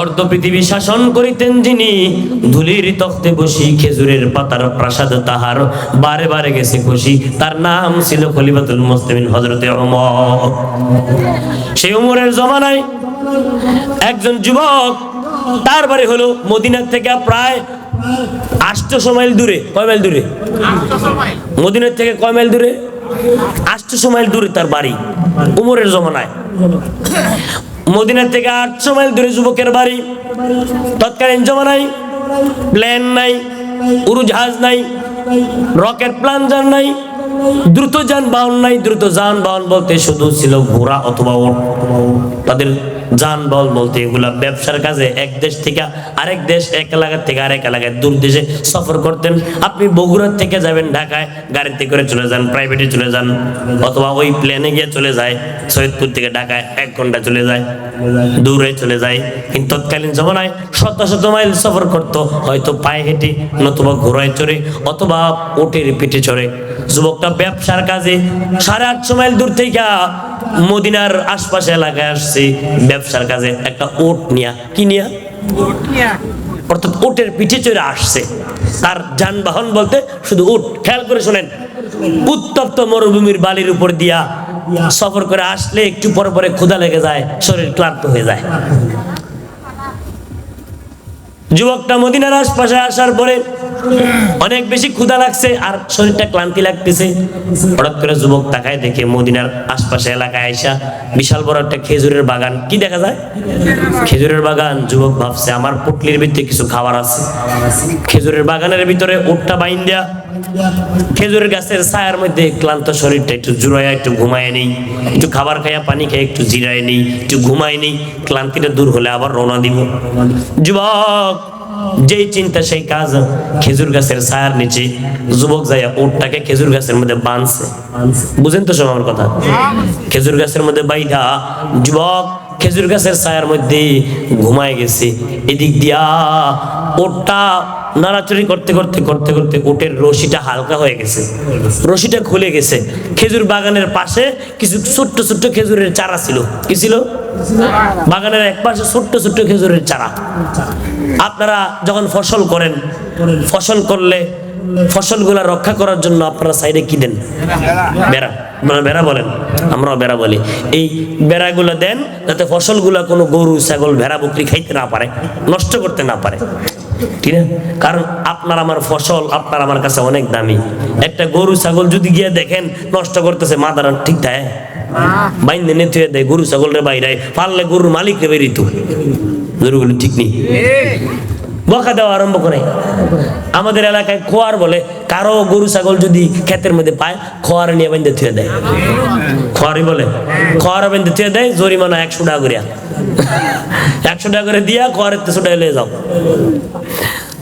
অর্ধ পৃথিবী শাসন করিতেন যিনি, ধুলির তখ্তে বসি খেজুরের পাতার প্রাসাদ তাহার, বারে বারে গেছে খুশি। তার নাম ছিল খলিফাতুল মুসলিমিন হজরতে ওমর। সেই উমরের জমানায় একজন যুবক, তার বাড়ি হলো মদিনার থেকে প্রায় আটশো মাইল দূরে। কয় মাইল দূরে? মদিনার থেকে কয় মাইল দূরে? আটশো মাইল দূরে তার বাড়ি উমরের জমানায়। মদিনার থেকে আটশো মাইল দূরে যুবকের বাড়ি। তৎকালীন জমা নাই প্লেন নাই, উড়োজাহাজ নাই, রকেট প্লানজার নাই, দ্রুত যানবাহন নাই, দ্রুত যানবাহন বলতে শুধু ছিল ঘোড়া অথবা তাদের যানবাহন বলতে এগুলা ব্যবসার কাজে এক দেশ থেকে আরেক দেশ এক এলাকা থেকে আরেক এলাকায় দূর দেশে সফর করতেন। আপনি বগুড়ার থেকে যাবেন ঢাকায়, গাড়িতে করে চলে যান প্রাইভেটে চলে যান, অথবা ওই প্লেনে গিয়ে চলে যায়, সৈয়দপুর থেকে ঢাকায় এক ঘণ্টা চলে যায়, দূরে চলে যায়। কিন্তু তৎকালীন জমানায় শত শত মাইল সফর করত, হয়তো পায়ে হেঁটে নতুবা ঘোড়ায় চড়ে, অথবা ওটের পিঠে চড়ে। যুবকটা ব্যবসার কাজে সাড়ে আটশো মাইল দূর থেকে মদিনার আশপাশে এলাকায় আসছে, ব্যবসার কাজে একটা ওট নিয়া। কি নিয়া? অর্থাৎ ওটের পিঠে চড়ে আসছে। তার যানবাহন বলতে শুধু উট খেয়াল করে শোনেন, উত্তপ্ত মরুভূমির বালির উপর দিয়া সফর করে আসলে একটু পরে পরে ক্ষুধা লেগে যায়, শরীর ক্লান্ত হয়ে যায়। যুবকটা মদিনার আশপাশে আসার পরে অনেক বেশি ক্ষুধা লাগছে আর শরীরটা ক্লান্তি লাগতেছে। হঠাৎ করে যুবক তাকায় দেখে মদিনার আশপাশে এলাকায় আইসা বিশাল বড় একটা খেজুরের বাগান। কি দেখা যায়? খেজুরের বাগান। যুবক ভাবছে, আমার পুটলির ভিতরে কিছু খাবার আছে। খেজুরের বাগানের ভিতরে উটটা বাইন দেয়া খেজুরের গাছের ছায়ার মধ্যে ক্লান্ত শরীরটা একটু জুড়াইয়া, একটু ঘুমায় নেই। একটু খাবার খাইয়া পানি খাই একটু জিরায় নেই, একটু ঘুমায় নেই। ক্লান্তিটা দূর হলে আবার রওনা দিব। যুবক যেই চিন্তা সেই কাজ খেজুর গাছের ছায়ার নিচে যুবক যাইয়া উঠটাকে খেজুর গাছের মধ্যে বাঁধছে বুঝেন তো সব আমার কথা? খেজুর গাছের মধ্যে বাইধা যুবক খেজুর গাছের ছায়ার মধ্যে ঘুমায় গেছে। এদিক দিয়া ওটটা নাড়াচড়ি করতে করতে করতে করতে উটের রশিটা হালকা হয়ে গেছে। রশিটা খুলে গেছে। খেজুর বাগানের পাশে কিছু ছোট্ট ছোট্ট খেজুরের চারা ছিল। কি ছিল? বাগানের এক পাশে ছোট্ট ছোট্ট খেজুরের চারা। আপনারা যখন ফসল করেন, ফসল করলে ফসলগুলা রক্ষা করার জন্য আপনারা সাইডে কি দেন? বেড়া। মানে বেড়া বলেন। আমরাও বেড়া বলি। এই বেড়াগুলো দেন যাতে ফসলগুলা কোনো গরু, ছাগল, ভেড়া, বকরি খাইতে না পারে, নষ্ট করতে না পারে। ঠিক না কারণ আপনার আমার ফসল, আপনার আমার কাছে অনেক দামি। একটা গরু, ছাগল যদি গিয়ে দেখেন নষ্ট করতেছে মাদার ঠিক দেয় বাইন্দে নেতে দেয়, গরু ছাগলের বাইরে পারলে গরুর মালিক মালিককে বেরিত গরুগুলো ঠিক নেই। বকা দেওয়া আরম্ভ করে। আমাদের এলাকায় খোয়ার বলে, কারও গরু, ছাগল যদি ক্ষেতের মধ্যে পায়, খোয়ার নিয়ে বেঁধে থুয়ে দেয়। খোয়ারি বলে, খোয়ার বেঁধে থুয়ে দেয়, জরিমানা একশো টাকা করিয়া। একশো টাকা করে দিয়া খোয়ারের তেশো টাকা নিয়ে যাও।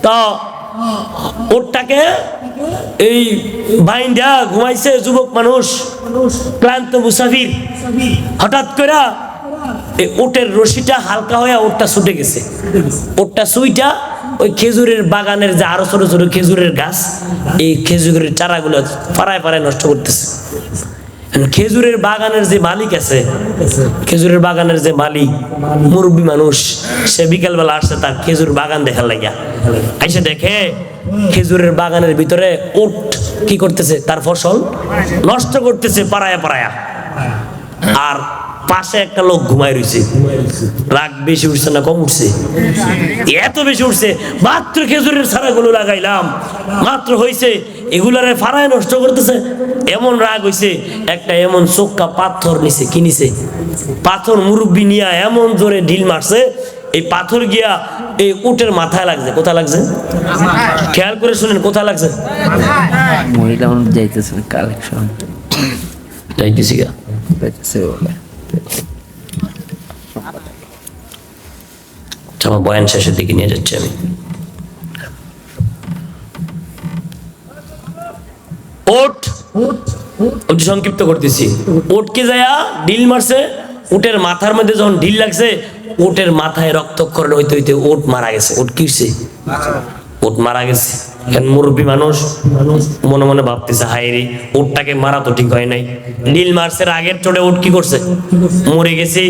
তো ওরটাকে এই বাইন্ডা ঘুমাইছে যুবক মানুষ, ক্লান্ত মুসাফির। হঠাৎ করে ওটের রশিটা হালকা হয়ে ওটটা ছুটে গেছে। ওটটা সুইটা ওই খেজুরের বাগানের যে আরও ছোট ছোট খেজুরের গাছ, এই খেজুরের চারাগুলো পাড়ায় পাড়ায় নষ্ট করতেছে। খেজুরের বাগানের যে মালিক আছে, খেজুরের বাগানের যে মালিক, মুরব্বী মানুষ, সে বিকেলবেলা আসছে তার খেজুর বাগান দেখার লাগিয়া। এসে দেখে খেজুরের বাগানের ভিতরে ওট কি করতেছে, তার ফসল নষ্ট করতেছে, পাড়ায়া পাড়ায়া। আর পাশে একটা লোক ঘুমায় রয়েছে। রাগ বেশি উঠছে না কম উঠছে? এত বেশি উঠছে মাত্র খেজুরের ছাড়াগুলো লাগাইলাম। মাত্র হয়েছে এগুলারে ফাড়ায় নষ্ট করতেছে। এমন রাগ হয়েছে একটা এমন চোক্কা পাথর নিছে কি নিছে? পাথর মুরব্বি নিয়া এমন জোরে ঢিল মারছে এই পাথর গিয়া এই উটের মাথায় লাগছে। কোথায় লাগছে? খেয়াল করে শুনেন কোথায় লাগছে? মহিলা যাইতেছে কালেকশন যাইতেছি গা। যাইতেছে আমার বয়ান শেষের দিকে নিয়ে যাচ্ছি আমি। ওট সংক্ষিপ্ত করতেছি। ওটকে যায়া ডিল মারছে, উটের মাথার মধ্যে যখন ঢিল লাগছে, উটের মাথায় রক্তক্ষরণ হইতে হইতে ওট মারা গেছে। ওট কিসে ওট মারা গেছে। মুরব্বী মানুষ, মনে মনে ভাবতেছে হাইরে উটটাকে মারা তো ঠিক হয় নাই। নীল মার্চের আগের চোটে উট কি করছে? মরে গেছে।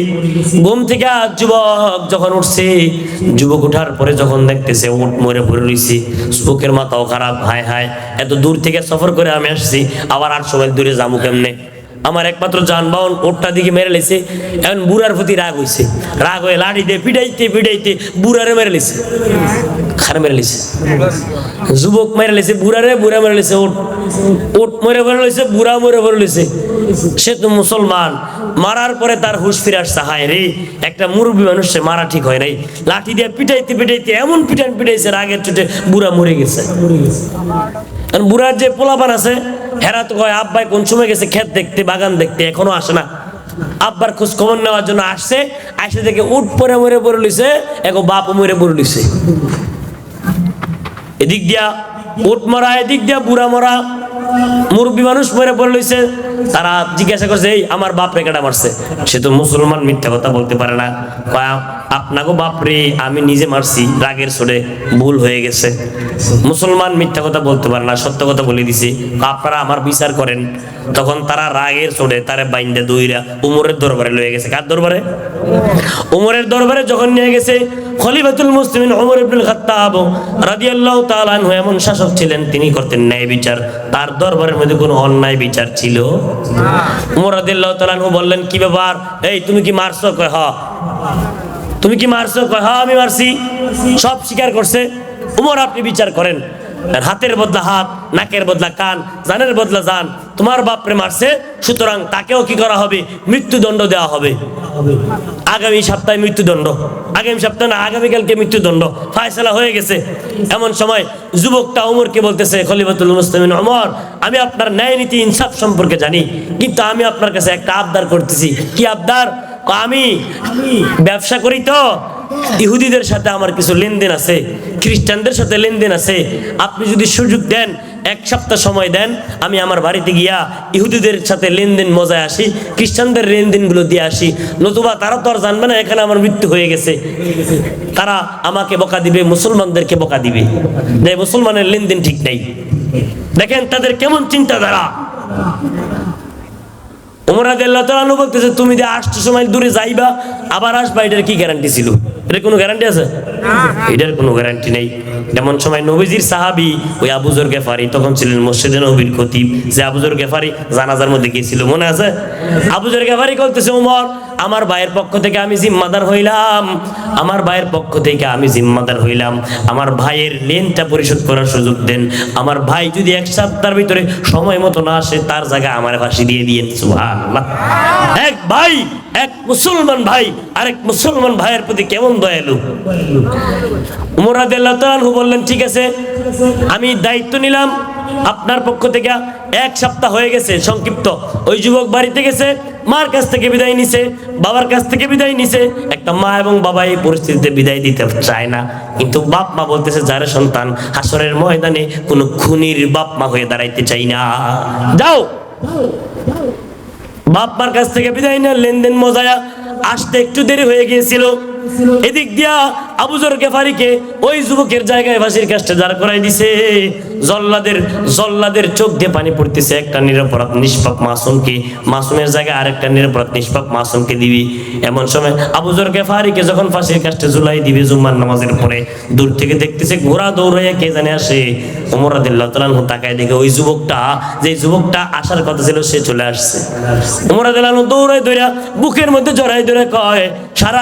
ঘুম থেকে যুবক যখন উঠছে, যুবক উঠার পরে যখন দেখতেছে উট মরে ভরে রয়েছে যুবকের মাথাও খারাপ, হায় হায়, এত দূর থেকে সফর করে আমি আসছি, আবার আট সময় দূরে যাব কেমনে? আমার একমাত্র যানবাহন, ওরটা দিকে মেরে লেছে। এখন বুড়ার প্রতি রাগ হইছে। রাগ হয়ে লাঠি দিয়ে পিটাইতে পিটাইতে বুড়ারে মেরে লেছে। খার মেরে লেছে? যুবক মেরে লেছে, বুড়ারে, বুড়া মেরে লেছে ওট ওট মরে ভরে লেছে, বুড়া মরে ভরে লেছে। সে তো মুসলমান। মারার পরে তার হুশ ফিরে আসছে হায় রে। একটা মুরব্বী মানুষ, সে মারা ঠিক হয় নাই। লাঠি দিয়ে পিটাইতে পিটাইতে এমন পিটান পিটাইছে রাগের চোটে বুড়া মরে গেছে। বুড়ার যে পোলাপান আছে হেরা তো কয়, আব্বাই কোন সময় গেছে ক্ষেত দেখতে, বাগান দেখতে, এখনও আসে না। আব্বার খোঁজ খবর নেওয়ার জন্য আসছে আসে দেখে উঠ পরে মরে পড়ে লিছে এখন বাপ মরে পড়ে লিছে এদিক দিয়া উঠ মরা, এদিক দিয়া বুড়া মরা মুরব্বী মানুষ মরে পড়ে লইছে, তারা জিজ্ঞাসা করছে, এই, আমার বাপ রে কেটা মারছে? সে তো মুসলমান মিথ্যা কথা বলতে পারে না। কয় আপনাকে বাপ রে, আমি নিজে মারছি, রাগের সরে ভুল হয়ে গেছে। মুসলমান মিথ্যা কথা বলতে পারে না, সত্য কথা বলে দিছি। আপনারা আমার বিচার করেন। তখন তারা রাগের চড়ে তারে বাইন্দে দুইরা উমরের দরবারে লয়ে গেছে। কার দরবারে? উমরের দরবারে যখন নিয়ে গেছে, খলিফাতুল মুসলিমিন ওমর ইবনুল খাত্তাব রাদিয়াল্লাহু তাআলা আনহু এমন শাসক ছিলেন, তিনি করতেন ন্যায় বিচার। তার দরবারের মধ্যে কোনো অন্যায় বিচার ছিল? উমর রাদিয়াল্লাহু তাআলা বললেন কি ব্যাপার? এই তুমি কি মারছো? কয় হ তুমি কি মারছো? কয় হ আমি মারছি। সব স্বীকার করছে। উমর আপনি বিচার করেন। হাতের বদলা হাত নাকের বদলা কান জানের বদলা জান। তোমার বাপরে মারছে, সুতরাং তাকেও কি করা হবে? মৃত্যুদণ্ড দেওয়া হবে। আগামী সপ্তাহে মৃত্যুদণ্ড। আগামী সপ্তাহে না আগামীকালকে মৃত্যুদণ্ড। ফায়সালা হয়ে গেছে। এমন সময় যুবকটা ওমরকে বলতেছে, খলিফাতুল মুসলিমিন অমর আমি আপনার ন্যায় নীতি ইনসাফ সম্পর্কে জানি, কিন্তু আমি আপনার কাছে একটা আবদার করতেছি। কি আবদার? আমি ব্যবসা করি তো ইহুদিদের সাথে আমার কিছু লেনদেন আছে, খ্রিস্টানদের সাথে লেনদেন আছে। আপনি যদি সুযোগ দেন, এক সপ্তাহ সময় দেন, আমি আমার বাড়িতে গিয়া ইহুদিদের সাথে লেনদেন মজায় আসি, খ্রিস্টানদের লেনদেনগুলো দিয়ে আসি। নতুবা তারা তো আর জানবে না, এখানে আমার মৃত্যু হয়ে গেছে। তারা আমাকে বকা দিবে, মুসলমানদেরকে বকা দিবে। যে মুসলমানের লেনদেন ঠিক নেই। দেখেন তাদের কেমন চিন্তাধারা। ওমর রাদিয়াল্লাহু তাআলা আনহু বলতেছে, তুমি যে আসছো সময় দূরে যাইবা, আবার আসবা, এটার কি গ্যারান্টি ছিল? এটার কোনো গ্যারান্টি আছে? এটার কোনো গ্যারান্টি নেই। যেমন সময় নবীজির সাহাবি ওই আবুজর গেফারি তখন ছিলেন মসজিদে নবীর খতিব। যে আবুজর গেফারি জানাজার মধ্যে গিয়েছিল, মনে আছে? আবুজর গেফারি বলতেছে ওমর আমার ভাইয়ের পক্ষ থেকে আমি জিম্মাদার হইলাম। আমার ভাইয়ের পক্ষ থেকে আমি জিম্মাদার হইলাম। আমার ভাইয়ের লেনটা পরিশোধ করার সুযোগ দেন। আমার ভাই যদি এক সপ্তাহের ভিতরে সময় মতো না আসে, তার জায়গায় আমার ফাঁসি দিয়ে দিয়েন। সুবহানাল্লাহ। এক ভাই, এক মুসলমান ভাই, আরেক মুসলমান ভাইয়ের প্রতি কেমন দয়ালু। আনহু বললেন, ঠিক আছে, আমি দায়িত্ব নিলাম, আপনার পক্ষ থেকে এক সপ্তাহ হয়ে গেছে, সংক্ষিপ্ত। ওই যুবক বাড়িতে গেছে, মার কাছ থেকে বিদায় নিছে, বাবার কাছ থেকে বিদায় নিছে। একটা মা এবং বাবা এই পরিস্থিতিতে বিদায় দিতে চায় না। কিন্তু বাপ মা বলতেছে, যারে সন্তান হাসরের ময়দানে কোনো খুনির বাপ মা হয়ে দাঁড়াইতে চাই না। যাও। বাপ মার কাছ থেকে বিদায় নেন লেনদেন মজায়া আসতে একটু দেরি হয়ে গিয়েছিল। এদিক দিয়া আবুজর গেফারিকে ওই যুবকের জায়গায় ফাঁসির কাজটা দাঁড় করাই দিছে। জল্লাদের জল্লাদের চোখ দিয়ে পানি পড়তেছে। একটা নিরপরাধ, নিষ্পাপ মাসুমকে, মাসুমের জায়গায় আরেকটা নিরপরাধ, নিষ্পাপ মাসুমকে দিবি। এমন সময় আবুজর গেফারিকে যখন ফাঁসির কাজটা ঝুলাই দিবে জুম্মার নামাজের পরে, দূর থেকে দেখতেছে ঘোড়া দৌড়াইয়া কে জানে আসে? ওমর রাদিল্লাহ তালানহু তাকায় দেখে ওই যুবকটা যে যুবকটা আসার কথা ছিল সে চলে আসছে। ওমর রাদিল্লাহ দৌড়াই দৌড়া বুকের মধ্যে জড়াই ধরে কয়, সারা